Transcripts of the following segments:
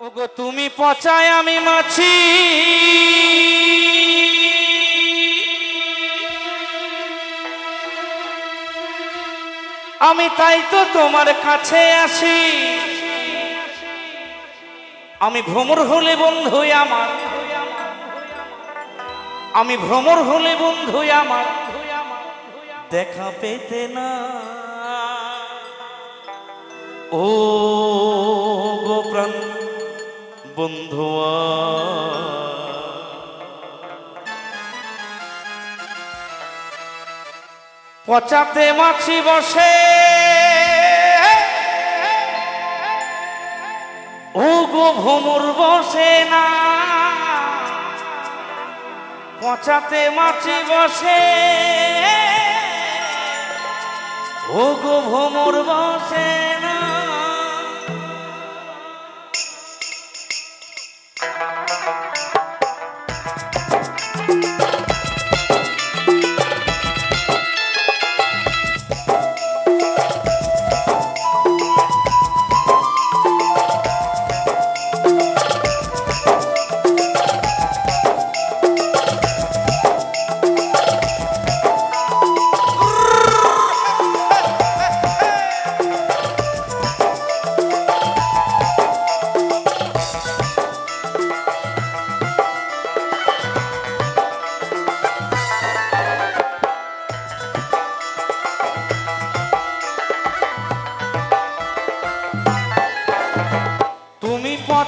ওগো, তুমি পচায় আমি মাছি। আমি তাই তো তোমার কাছে আসি। আমি ভ্রমর হলে বন্ধু আমার। আমি ভ্রমর হলে বন্ধু আমার। দেখা পেতে না। ও গোপ্রাণ বন্ধুয়া পচাতে মাছি বসে। ও গো ভ্রমর বসে না। পচাতে মাছি বসে। ও গো ভ্রমর বসে না তুমি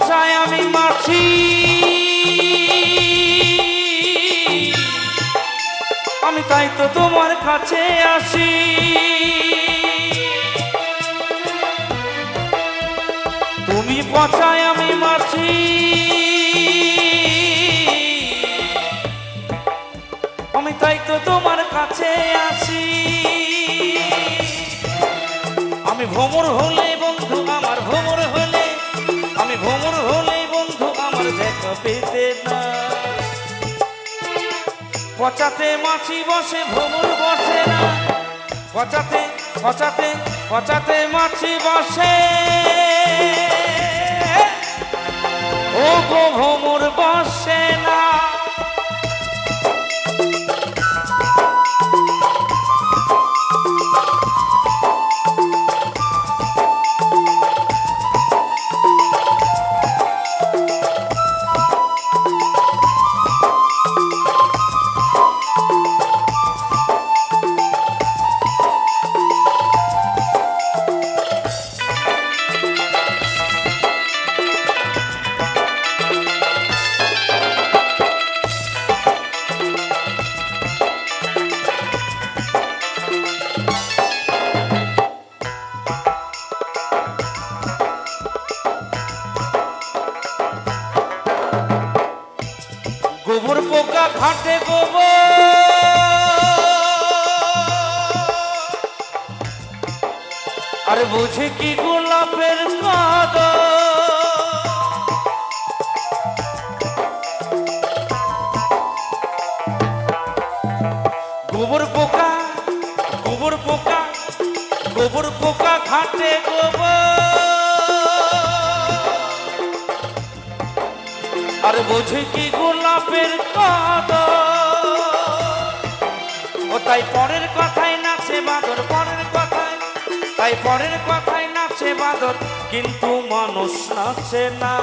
পচায় আমি মাছি। আমি তাই তো তোমার কাছে আসি। তুমি পচায় আমি মাছি। আমি তাই তো তোমার কাছে আসি। আমি ভ্রমর হলে পেতে না। পচাতে মাছি বসে, ভ্রমণ বসে না। পচাতে পচাতে পচাতে মাছি বসে। ও গো ভ্রমর বসে বুঝে কি গোলাপের কাদ? গোবর পোকা গোবর পোকা গোবর পোকা ঘাটে গোবর। আর বোঝে কি গোলাপের কদ? ও তাই পরের কথায় তাই পরের কথায় নাচে বাদর, কিন্তু মানুষ নাচে না।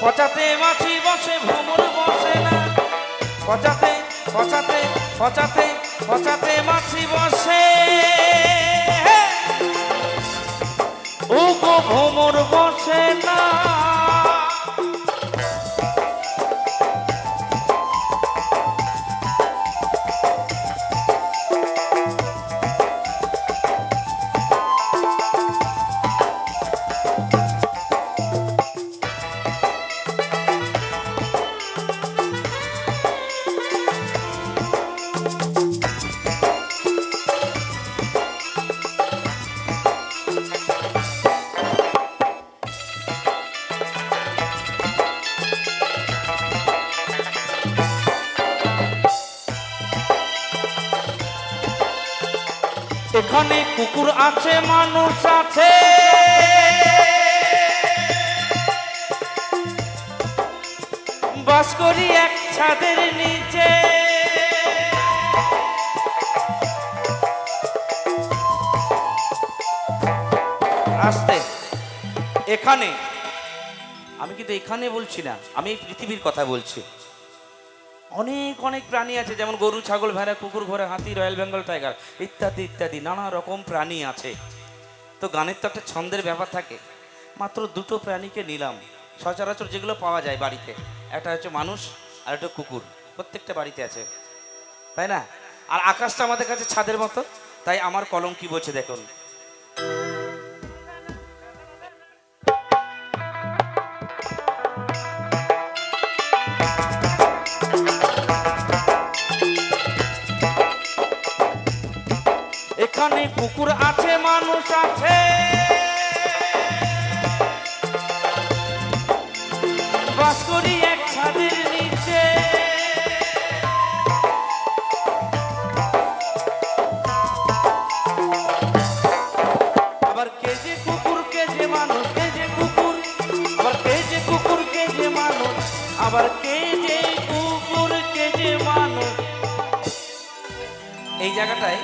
পচাতে মাছি বসে, ভ্রমর বসে না। পচাতে পচাতে পচাতে পচাতে মাছি বসে। ও গো ভ্রমর বসে না। কুকুর আছে, মানুষ আছে। বাস করি এক ছাদের নিচে। আসতে, এখানে। আমি কিন্তু এখানে বলছি না, আমি পৃথিবীর কথা বলছি। অনেক অনেক প্রাণী আছে, যেমন গরু, ছাগল, ভেড়া, কুকুর, ঘোড়া, হাতি, রয়্যাল বেঙ্গল টাইগার, ইত্যাদি ইত্যাদি, নানা রকম প্রাণী আছে। তো গানের তো একটা ছন্দের ব্যাপার থাকে। মাত্র দুটো প্রাণীকে নিলাম। সচরাচর যেগুলো পাওয়া যায় বাড়িতে, একটা হচ্ছে মানুষ, আর একটা কুকুর, প্রত্যেকটা বাড়িতে আছে। তাই না? আর আকাশটা আমাদের কাছে ছাদের মতো, তাই আমার কলম কি বলছে দেখুন। এখানে কুকুর আছে, মানুষ আছে। এক ছাদের নিচে। আবার কে যে কুকুর, কে যে মানুষ, কে যে কুকুর? আবার কে যে কুকুর, কে যে মানুষ? আবার কে যে কুকুর, কে যে মানুষ? এই জায়গাটায়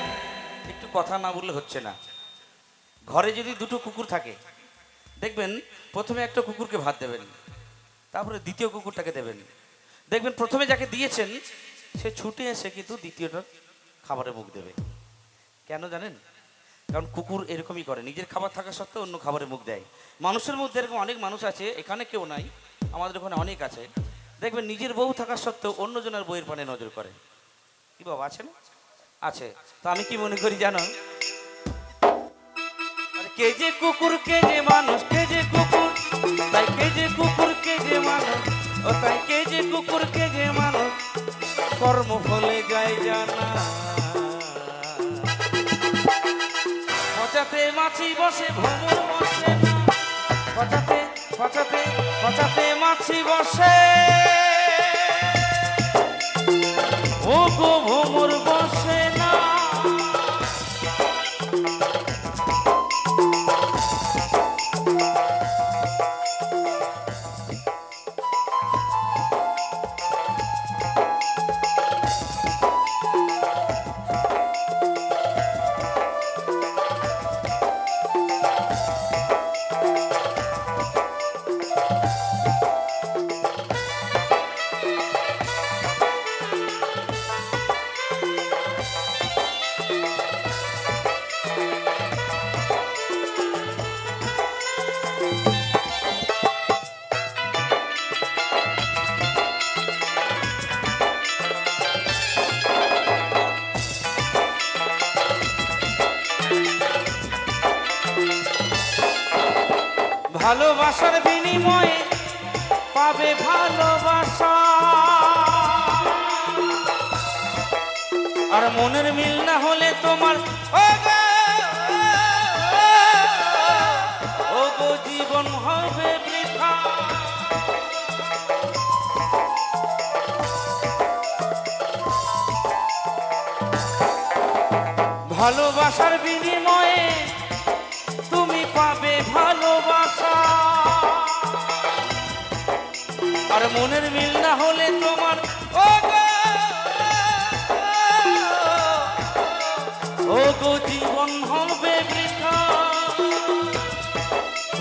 কথা না বললে হচ্ছে না। ঘরে যদি দুটো কুকুর থাকে, দেখবেন প্রথমে একটা কুকুরকে ভাত দেবেন, তারপরে দ্বিতীয় কুকুরটাকে দেবেন। দেখবেন প্রথমে যাকে দিয়েছেন, সে ছুটে এসে কিন্তু দ্বিতীয়টার খাবারে মুখ দেবে। কেন জানেন? কারণ কুকুর এরকমই করে, নিজের খাবার থাকা সত্ত্বেও অন্য খাবারে মুখ দেয়। মানুষের মধ্যে এরকম অনেক মানুষ আছে, এখানে কেউ নাই, আমাদের ওখানে অনেক আছে। দেখবেন নিজের বউ থাকা সত্ত্বেও অন্যজনের বইয়ের পানে নজর করে। কি বাবা, আছে না? আছে। তো আমি কি মনে করি জানো? কে যে কুকুর, কে যে মানুষ, কে যে কুকুর? তাই কে যে কুকুর, কে যে মানুষ? ও তাই কে যে কুকুর, কে যে মানুষ? কর্ম ফলে যায় জানা। পচাতে মাছি বসে ভ্রমর বসে না। পচাতে পচাতে পচাতে মাছি বসে। ও গো ভ্রমর ভালোবাসার বিনিময়ে পাবে ভালোবাসা। আর মনের মিল না হলে তোমার জীবন হবে ভালোবাসার বিনিময়ে মনের মিল না হলে তোমার ও গো, জীবন হবে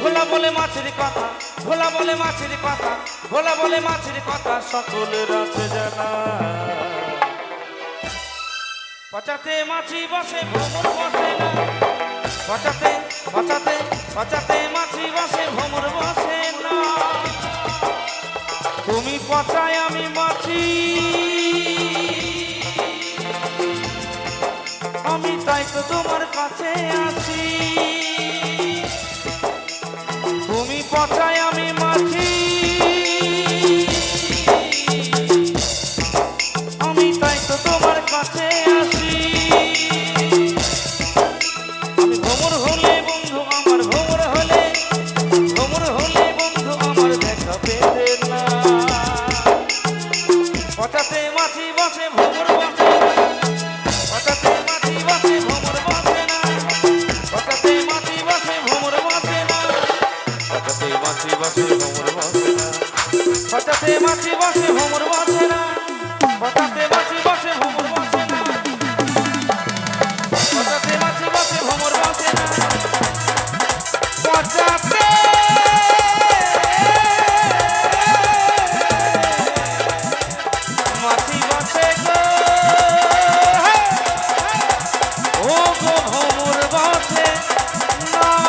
ভোলা বলে মাছের কথা ভোলা বলে মাছের কথা ভোলা বলে মাছের কথা সকলের আছে জানা পচাতে মাছি বসে ভ্রমর বসে না। পচাতে পচাতে পচাতে মাছি বসে ভ্রমর বসে না। তুমি পচায় আমি মাছি। আমি তাই তো তোমার কাছে আছি। তুমি পচায় বলে না